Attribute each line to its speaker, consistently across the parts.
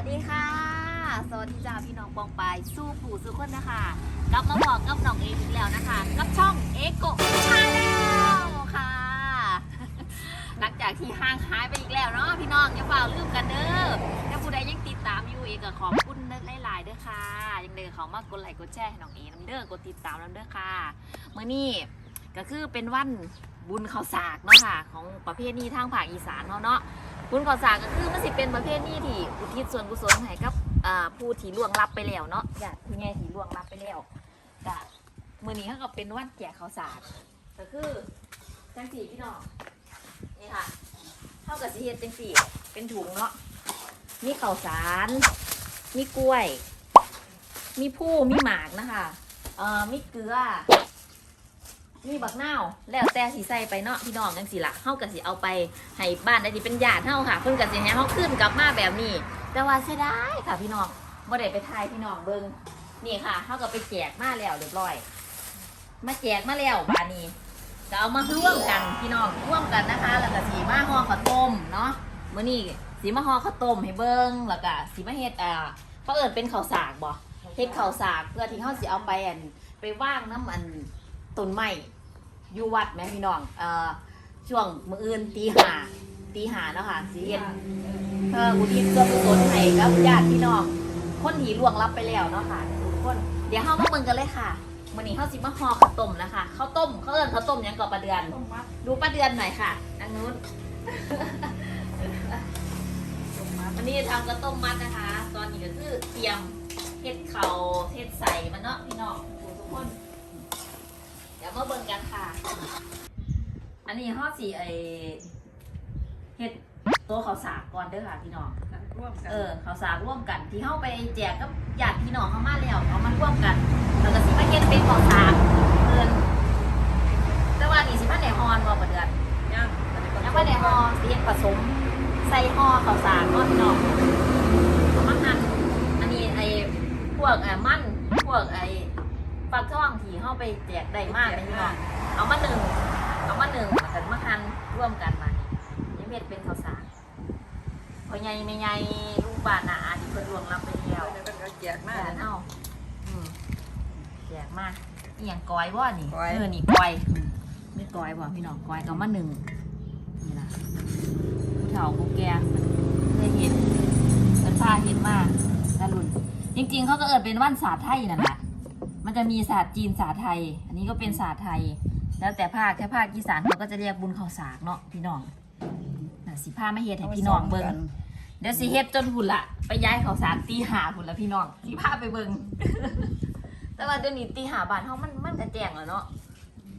Speaker 1: วัสดีค่ะ สวัสดีจ้าพี่น้องปองปายสู้ผู้สู้คนนะคะ กลับมาบอกกับน้องเออีกแล้วนะคะ กับช่องเอโกชาแนลค่ะ หลังจากที่ห่างหายไปอีกแล้วเนาะพี่น้องอย่าเปล่าลืมกันเด้อถ้าผู้ใดยังติดตามอยู่เอก็ขอบคุณหลายๆเด้อค่ะ ยังเด้อเขามากดไลค์กดแชร์ให้น้องเอน้ำเด้อกดติดตามน้ำเด้อค่ะเมื่อนี้ก็คือเป็นวันบุญข้าวสากเนาะค่ะ ของประเภทนี้ทางภาคอีสานเขาเนาะ บุญข้าวสากก็คือมันสิเป็นประเภทนี้ที่อุทิศส่วนกุศลให้กับผู้ที่ล่วงลับไปแล้วเนาะญาติผู้ใหญ่ที่ล่วงลับไปแล้วก็มื้อนี้เขาก็เป็นวันแจกข้าวสากก็คือจังสี่พี่น้องนี่ค่ะเท่ากับสิเฮ็ดจังสี่เป็นถุงเนาะมีข้าวสาร มีกล้วย มีผู้มีหมากนะคะเอ่อมีเกลือ มีบักนาวแล้วแต่สิใส่ไปเนาะพี่น้องจังสิละเฮาก็สิเอาไปให้บ้านได้ที่เป็นญาติเฮาค่ะ เพิ่นก็สิให้เฮาขึ้นกลับมาแบบนี้ แต่ว่าเสียดายค่ะพี่น้องบ่ได้ไปทายพี่น้องเบิ่งนี่ค่ะเฮาก็ไปแจกมาแล้วเรียบร้อย มาแจกมาแล้วบาดนี้ก็เอามาร่วมกันพี่น้องร่วมกันนะคะ แล้วก็สิมาห่อข้าวต้มเนาะมื้อนี้สิมาห่อข้าวต้มให้เบิ่งแล้วก็สิมาเฮ็ดอ่าเขาเอิ้นเป็นข้าวสากบ่เฮ็ดข้าวสากเพื่อที่เฮาสิเอาไปอันไปว่างน้ำอันต้นไม้ อยู่วัดแม่พี่น้องเอ่อช่วงมื้ออื่นตีหาตีหาเนาะค่ะสิเฮ็ดเพื่ออุทิศส่วนกุศลให้กับญาติพี่น้อง คนที่ล่วงลับไปแล้วเนาะค่ะทุกคน เดี๋ยวเฮามาเบิ่งกันเลยค่ะมื้อนี้เฮาสิมาห่อข้าวต้มนะคะข้าวต้มเขาเอิ้นข้าวต้มหยังก่อประเดือน
Speaker 2: ต้มมัด
Speaker 1: ดูป้าเดือนหน่อยค่ะทางนู้น
Speaker 2: ต้มมัด
Speaker 1: วันนี้ทำข้าวต้มมัดนะคะ ตอนนี้ก็คือเตรียมเฮ็ดเข่าวเฮ็ดใส่มันเนาะพี่น้องทุกคน ดี๋ยวมาเบิ่งกันค่ะ อันนี้ห่อสีไอเฮ็ดตัวข้าวสากก่อนเด้อค่ะพี่น้อง
Speaker 2: กันร่วมกัน
Speaker 1: เออข้าวสากร่วมกัน ที่เฮาไปแจกกับญาติพี่น้องเขามาแล้วเอามาร่วมกันแล้วก็สิมาเฮ็ดเป็นข้าวสากเพิ่นแต่ว่านี่สิมาได้ฮอนบ่ประเดือน
Speaker 2: ย่าง
Speaker 1: ยังไม่ได้ห่อสิเฮ็ดผสม ใส่ห่อข้าวสารก่อนพี่น้องเอามาหั่นอันนี้ไอ้พวกอะมันพวกไอ้ ฟักทองที่เฮาไปแจกได้มากเลยพี่น้องเอามาหนึ่งเอามาหนึ่งแล้วกันมาหั่นร่วมกันมานี่เฮ็ดเป็นข้าวสารพ่อใหญ่แม่ใหญ่ลูกบ้านน่ะอาที่เพิ่นล่วงลับไปแล้ว
Speaker 2: เดี๋ยวเป็นกระเกียดมาก
Speaker 1: แจกเฮาอืมแจกมาอีหยังกอยบ่นี่
Speaker 2: ก้อย
Speaker 1: เออนี่กอยไม่กอยบ่พี่น้องกอยก็มาหนึ่งนี่ล่ะผู้เฒ่าผู้แก่เคยเห็นเป็นผ้าเห็นมากตะลุนจริง ๆ เขาก็เอิดเป็นวันศาสตร์ไทยนั่นแหละ มันจะมีศาสตร์จีนศาสตร์ไทย อันนี้ก็เป็นศาสตร์ไทย แล้วแต่ภาคถ้าภาคอีสานเขาก็จะเรียกบุญข้าวสากเนาะพี่น้องน่ะสิผ้าไม่เฮ็ดให้พี่น้องเบิ่งเดี๋ยวสิเฮ็ดจนหุ่นละไปย้ายเขาสารตีหาหุ่นละพี่น้องที่พาไปเบิงแต่ว่าเดี๋ยวนี้ตีหาบ้านเฮามันมันกระแจงแล้วเนาะ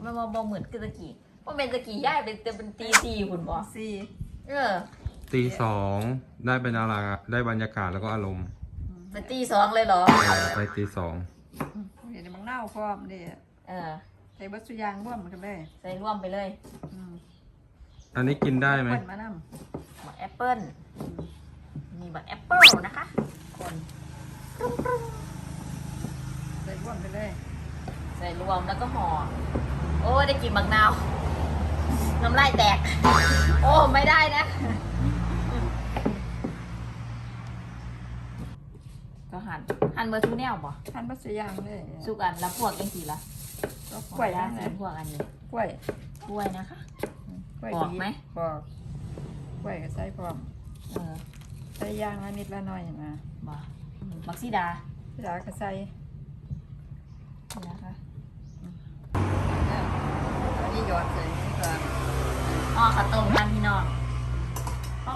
Speaker 1: มันบ่บ่เหมือนคือตะกี้ว่าเป็นตะกี้ย้ายเป็นแต่เป็นตีสี่หุ่นบ่
Speaker 2: สี่
Speaker 1: เออ
Speaker 3: ตีสองได้เป็นอะไรได้บรรยากาศแล้วก็อารมณ์
Speaker 1: เป็นตีสองเลยเหรอ
Speaker 3: ไปตีสอง
Speaker 2: เดี๋ยวมันเน่าพร้อมเดี๋ยว
Speaker 1: เออ
Speaker 2: ใส่บัตสุยางร่วมกันเลย
Speaker 1: ใส่ร่วมไปเลย
Speaker 2: อืม
Speaker 3: อันนี้กินได้ไหม
Speaker 2: คนมาน
Speaker 1: บักแอปเปิ้ลมีบักแอปเปิ้ลนะคะ คนำ
Speaker 2: ใส่ร่วมไปเลย
Speaker 1: ใส่รวมแล้วก็ห่อโอ้ได้กลินบักนาวน้ำลายแตก โอ้ไม่ได้นะ ก็หั่นหั่นเบอร์ทูแนวบ่
Speaker 2: ทานบัตสุยางเลย
Speaker 1: สุกอันแล้วพวกยังสีละ
Speaker 2: ก็กล้วย
Speaker 1: ย่า
Speaker 2: นะ
Speaker 1: ใส่พวกอันนี้
Speaker 2: กล้วย
Speaker 1: กล้วยนะคะ
Speaker 2: กล้วย
Speaker 1: บอกไหม
Speaker 2: บอกกล้วยก็ใส่พร้อม
Speaker 1: เออ
Speaker 2: ใส่ยางละนิดละหน่อยนะ
Speaker 1: บ่บักซีดา
Speaker 2: พี่ดาก็ใส่
Speaker 1: นี่นะคะ
Speaker 2: อันนี้หยอดใส่นี่ก่อน
Speaker 1: ห่อข้าวต้มกันพี่น้องเพราะ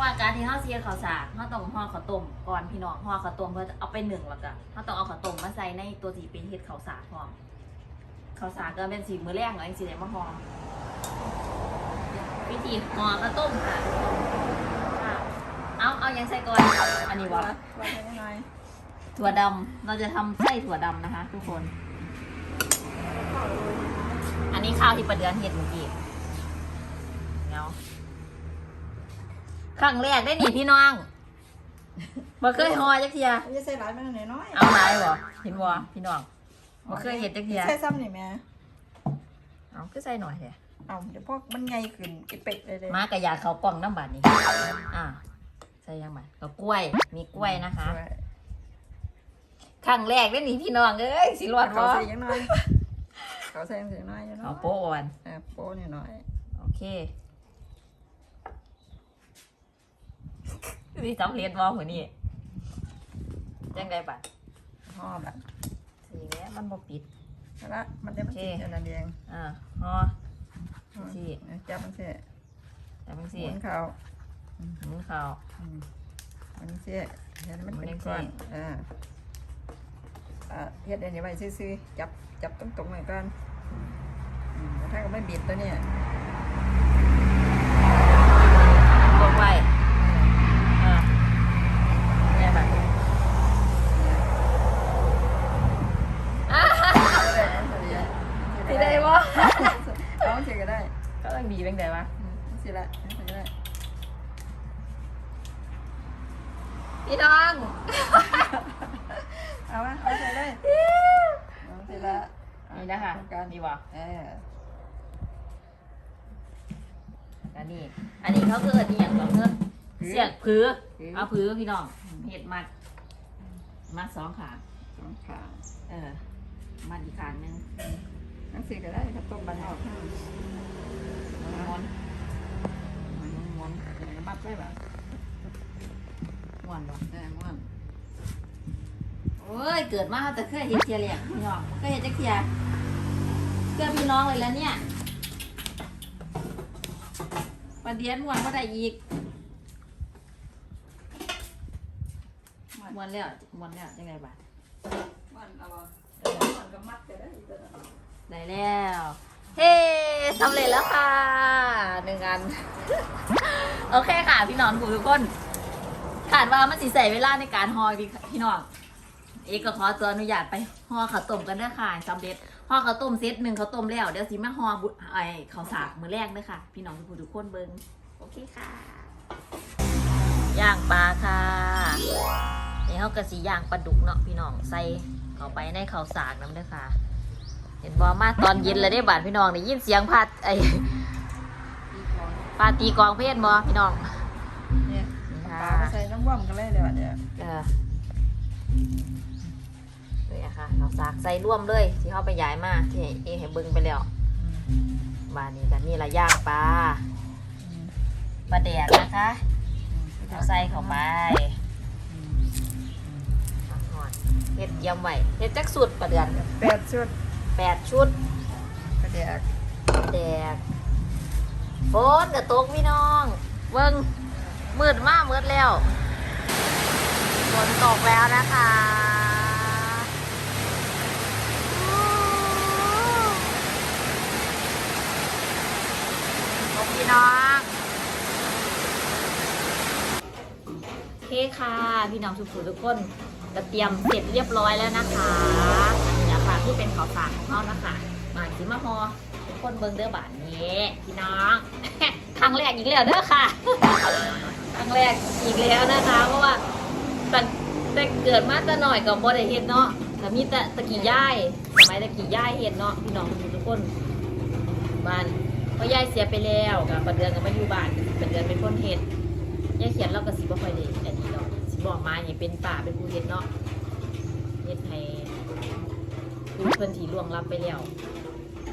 Speaker 1: ว่าการที่เขาเสียข้าวสารเขาต้องห่อข้าวต้มก่อนพี่น้องห่อข้าวต้มเพื่อเอาไปหนึ่งแล้วก็เขาต้องเอาข้าวต้มมาใส่ในตัวที่เป็นเห็ดข้าวสารพร้อมข้าวสารก็เป็นสีมือแรกเหรอไอ้สีไหนมาห่อวิธีห่อข้าวต้มค่ะเอาเอายังใส่ก่อนอันนี้วะถั่วดำเราจะทำไส้ถั่วดำนะคะ ทุกคน อันนี้ข้าวที่ประเดือนเห็ดเมื่อกี้ ครั้งแรกได้หนีพี่น้องมาเคยหอจักเทีย
Speaker 2: อันนี้ใส่หลายมันหน่อยน้อย
Speaker 1: เอาหลายบ่เห็นบ่พี่น้องมาเคยเห็ดจักเทีย
Speaker 2: ใส่ซ้ำนี่แม่
Speaker 1: เอาคือใส่หน่อยเถอะ
Speaker 2: เอาเดี๋ยวพวกมันไงขึ้นไอเป็ดเลยเลย
Speaker 1: มากระยาเขากล่องน้ำบาดนี้อ่าใส่ยังไงก็กล้วยมีกล้วยนะคะ
Speaker 2: กล้วย
Speaker 1: ครั้งแรกเล่นนี่พี่น้องเอ้ยสิรอด
Speaker 2: เขา
Speaker 1: บ่
Speaker 2: ใส่ยังน้อยเขาใส่ยังใส่น้อยอยู่เนาะ
Speaker 1: เอาโป๊ะอ่อน
Speaker 2: เออโป้นิดหน่อย
Speaker 1: โอเค นี่สำเร็จบ่หัวนี่จังไดบัด
Speaker 2: ห่อแบบ
Speaker 1: สีแล้วมันบ่ปิด
Speaker 2: แล้วละมันจะมัน
Speaker 1: โอเค
Speaker 2: ติดอยู่นั่นเอง
Speaker 1: อ่าฮอสิ
Speaker 2: จับมันเสีย
Speaker 1: แต่มัน
Speaker 2: ห
Speaker 1: สิ
Speaker 2: มุนเขา
Speaker 1: หมุนเข้า
Speaker 2: อืมมันเสียเห็นมัน
Speaker 1: หมุน
Speaker 2: เป็น
Speaker 1: จังซี่
Speaker 2: ก้อนอ่าอ่าเฮ็ดอันนี้ไว้ซื่อๆจับจับตรงๆหน่อยก่อนอืมถ้าก็ไม่บิดตัวเนี่ย
Speaker 1: กดไว้อ่าเนี่ยบัดอ่าสิได้บ่
Speaker 2: เอาเสียก็ได้
Speaker 1: ก็ต้องดีเป็นไงวะ
Speaker 2: อืมเสียละเอาเสียก็ได้
Speaker 1: พี่น้อง
Speaker 2: เอาวะเอาเสียได้เอาเสียละ
Speaker 1: นี่นะคะ
Speaker 2: ต้องการ
Speaker 1: ดีบ่
Speaker 2: เออ
Speaker 1: อันนี้ อันนี้เขาคืออันนี้อย่างก่อนเพื่อนเสียกผือ เอาผือพี่น้องเห็ดมัด มัดสองขา
Speaker 2: สองขา
Speaker 1: เออ มัดอีกขางหนึง
Speaker 2: ทั้งสี่ก็ได้ครับต้มบันออกให้
Speaker 1: ม้วน
Speaker 2: มันม้วนอย่างนี้มัดไว้แบบ
Speaker 1: ม้วนบ่
Speaker 2: เออม้วน
Speaker 1: โอ้ย เกิดมาแต่เคยเห็นเทียเรียกพี่น้องเคยเห็นจักเทียเกิดพี่น้องเลยแล้วเนี่ยประเดี๋ยวม้วนก็ได้อีก
Speaker 2: ม้วน
Speaker 1: ม้วนแล้วม้วนแล้วยังไงบ้าง
Speaker 2: ม้วนเอาม้วนก็มัดก็ได้ตัวนั้น
Speaker 1: ได้แล้ว เฮ้สำเร็จแล้วค่ะหนึ่งอัน โอเคค่ะ พี่น้องทุกคนขาดว่ามันสิใส่เวลาในการหอพี่พี่น้องเอกก็ขอตัวอนุญาตไปห่อข้าวต้มกันด้อค่ะสำเร็จห่อข้าวต้มเซตหนึ่งข้าวต้มแล้วเดี๋ยวสิมาห่อบุไอข้าวสากมือแรกเด้อค่ะ พี่น้องทุกคนทุกคนเบิ้งโอเคค่ะย่างปลาค่ะนี่เขากระสีย่างปลาดุกเนาะพี่น้องใส่เข้าไปในข้าวสากน้ำเด้อค่ะ เห็นบอมาตอนเย็นเลยได้บาดพี่น้องได้ยินเสียงพัดไอ
Speaker 2: ตีกลอง
Speaker 1: ปาตีกลองเพศบอพี่น้อง
Speaker 2: เนี่ย
Speaker 1: นี่
Speaker 2: ป
Speaker 1: ค่ะ
Speaker 2: ลาไปใส่น้ำว่ำกันเลยเดี๋ยวเดี๋ยว
Speaker 1: เออนี่อะค่ะเราสากใส่ร่วมเลย ที่เขาไปย้ายมาที่เอให้เบิ้งไปแล้วบานนี้กันนี่ละย่างปลาปลาแดดนะคะเอาใส่เข้าไปหอดเฮ็ดเยี่ยมไว้เฮ็ดจักสุดประเดือน
Speaker 2: แปดชุด
Speaker 1: แปดชุด
Speaker 2: กระเดียก
Speaker 1: แดกฝนกับตกพี่น้อง เบิ้งมืดมากมืดแล้วฝนตกแล้วนะคะตกพี่น้องโอเคค่ะ พี่น้องทุกคนทุกคนจะเตรียมเสร็จเรียบร้อยแล้วนะคะนี่นะคะ ที่เป็นขาวสารของเขานะคะมาสิมาฮอทุกคนเบิ่งเด้อบานนี้พี่น้องครั้งแรกอีกแล้วเด้อค่ะครั้งแรกอีกแล้วนะคะ เพราะว่าแต่แต่เกิดมาแต่หน่อยกับบ่ได้เห็นเนาะแต่มีแต่ตะกี้ย่ายสมัยตะกี้ย่ายเห็นเนาะพี่น้องทุกคนบ้านเพราะย่ายเสียไปแล้วกับประเดือนก็มาอยู่บ้านประเดือนเป็นคนเห็ดย่ายเขียนเราก็สิบ่ค่อยได้อันนี้หรอกสิบอกมาอย่างเป็นป่าเป็นผู้เห็ดเนาะเห็ดให้ ผู้เพิ่นที่ล่วงลับไปแล้ว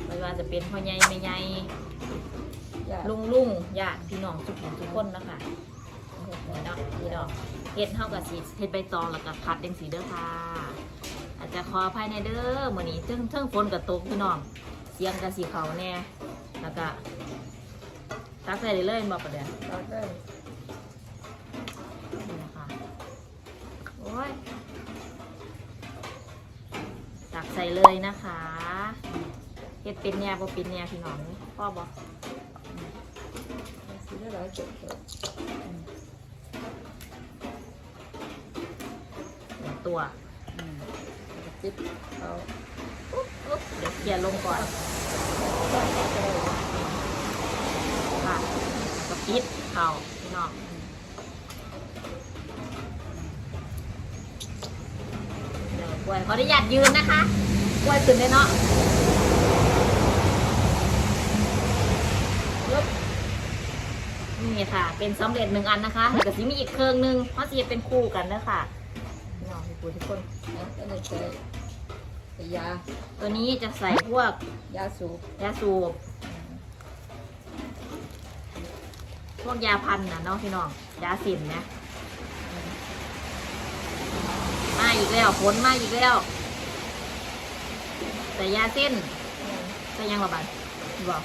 Speaker 1: ไม่ว่าจะเป็นพ่อใหญ่แม่ใหญ่
Speaker 2: อย่า
Speaker 1: ลุงลุงญาติพี่น้องทุกคนทุกคนนะคะเนาะพี่น้องเฮ็ดเท่ากับสีเฮ็ดใบตองแล้วก็พัดเป็นสีเด้อค่ะ อาจจะขออภัยในเด้อมื้อนี้เทิงเทิงฝนกับตกพี่น้องเสียงกับสีเขาแน่แล้วก็ตักใส่ได้เลยแม่นบอกประเดี๋ยว
Speaker 2: เราได้
Speaker 1: นี่นะคะโอ้ยตัก ใส่เลยนะคะเฮ็ดเป็นแน่บ่เป็นแน่พี่น้องพ่อบอก
Speaker 2: สีได้หลายจุด
Speaker 1: ตัว
Speaker 2: จิ๊บเอา
Speaker 1: เดี๋ยวเคียร์ลงก่อนค่ะก็ปิดเข่าพี่น้องเดี๋ย วยขออนุญาตยืนนะคะกล้วยขึ้นเลยเนาะนี่ค่ะ เป็นสำเร็จหนึ่งอันนะคะแล้วก็สิมีอีกเครื่องหนึงเพราะสิเป็นคู่กันเด้อค่ะน้องพี่ปูทุกคน
Speaker 2: นะก็เลยใส่ใส่ยา
Speaker 1: ตัวนี้จะใส่พวก
Speaker 2: ยาสูบ
Speaker 1: ยาสูบพวกยาพันนะเนาะพี่น้องยาสินนะ มาอีกแล้วผลมาอีกแล้ว แต่ยาเส้นใส่ยังระบาดบอก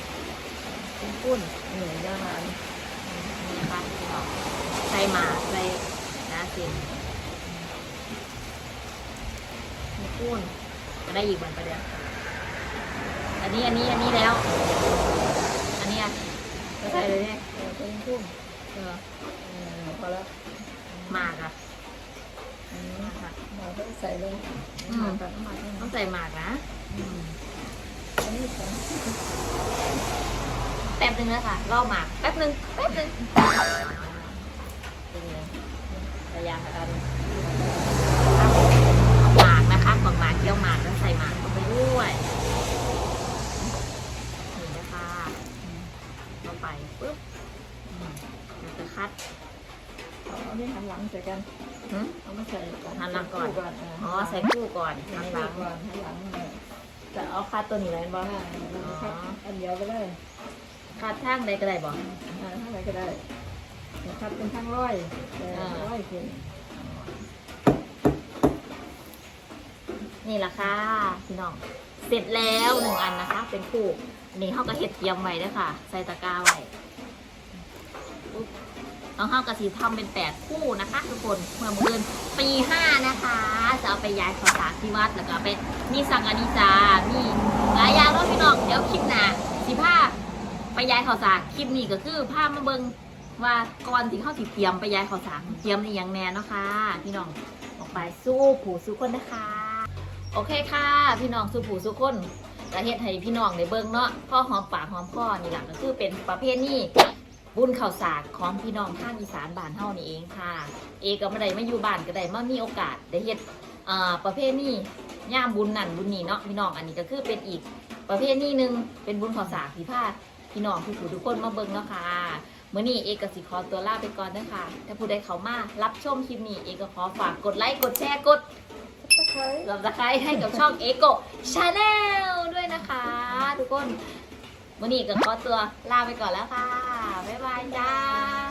Speaker 2: เป็นปุ้นเหนื่อยยาอัน
Speaker 1: นี่นะคะพี่น้องใส่หมากใส่ยาเส้นมีกุ้นจะได้อีกวันประเดี๋ยวอันนี้อันนี้อันนี้แล้ว อันนี้อะก็ใส่เลยเนี่ย
Speaker 2: เออเป็นปุ้น
Speaker 1: เออ
Speaker 2: เออพอแล้ว
Speaker 1: หมากอะ หมากค่ะ
Speaker 2: เราก็ใส่ลง
Speaker 1: อืมา
Speaker 2: ตัดน้ำมันให้
Speaker 1: ต้องใส่หมากนะ
Speaker 2: อันนี้สอง
Speaker 1: แป๊บนึงนะคะรอหมากแป๊บนึงแป๊บนึงเป็นไงพยายามกันหมากนะคะกล่องหมากเคี่ยวหมากแล้วใส่หมากลงไปด้วยนี่นะคะเข้าไปปุ๊บอืมแล้วก็คัด
Speaker 2: เอาเนี่ยหันหลังใส่กัน
Speaker 1: หึ
Speaker 2: เอามาใส่
Speaker 1: หันหลังก่อน
Speaker 2: คู่เอ๋
Speaker 1: อ ใส่คู่ก่อน
Speaker 2: หั
Speaker 1: หั
Speaker 2: น
Speaker 1: น
Speaker 2: ห
Speaker 1: ห
Speaker 2: ลั
Speaker 1: ลั
Speaker 2: ง
Speaker 1: ง
Speaker 2: ก่อนหันหลังเลย
Speaker 1: จะเอาคัดตัวนี้เลยบ่
Speaker 2: อ่าเราจะคัดอันเดียวไปเลย
Speaker 1: คัดทางใดก็ได้บ่
Speaker 2: อ่าทั้งไหนก็ได้คัดเป็นทั้งร้อยแต่
Speaker 1: อ่า
Speaker 2: ร้อยขึ้น
Speaker 1: นี่แหละค่ะพี่น้อง เสร็จแล้วหนึ่งอันนะคะ เป็นคู่อันนี้เขาก็เห็ดเตรียมไว้ด้วยค่ะ ใส่ตะกร้าไว้ปุ๊บ น้องเขากระสีทำเป็นแปดคู่นะคะทุกคนเมื่อเดือนปีห้านะคะ จะเอาไปย้ายข่าวสารที่วัดแล้วก็เอาไปมีสังอานิจามีหลายอย่างแล้วพี่น้องเดี๋ยวคลิปหน้าสิผ้าไปย้ายข่าวสารคลิปนี้ก็คือผ้ามาเบิงว่าก่อนที่เข้าสิเตรียมไปย้ายข่าวสารเตรียมในย่างแน่เนาะค่ะพี่น้องออกไปสู้ผู้สู้คนนะคะ โอเคค่ะ พี่น้องสุผูสุคนประเทศให้พี่น้องได้เบิ่งเนาะพ่อหอมปากหอมคอนี่แหละก็คือเป็นประเภทนี้ บุญข่าวสารของพี่น้องภาคอีสานบ้านเฮานี่เองค่ะ เอก็ไม่ได้มาอยู่บ้านก็ได้มามีโอกาสได้เฮ็ดอ่าประเภทนี้ย่ามบุญนั่นบุญนี่เนาะพี่น้องอันนี้ก็คือเป็นอีกประเภทนี้หนึงเป็นบุญข่าวสารที่พาพี่น้องทุกผู้ทุกคนมาเบิ่งเนาะค่ะมื้อนี้เอกก็สิขอตัวลาไปก่อนเด้อค่ะถ้าผู้ใดเข้ามารับชมคลิปนี้เอกก็ขอฝากกดไลค์กดแชร์กด
Speaker 2: ตะไคร้
Speaker 1: สับสไครให้กับช่อง e อ o Channel ด้วยนะคะ ทุกคน วันนี้ก็ขอตัวลาไปก่อนแล้วค่ะ บ๊ายบายจ้า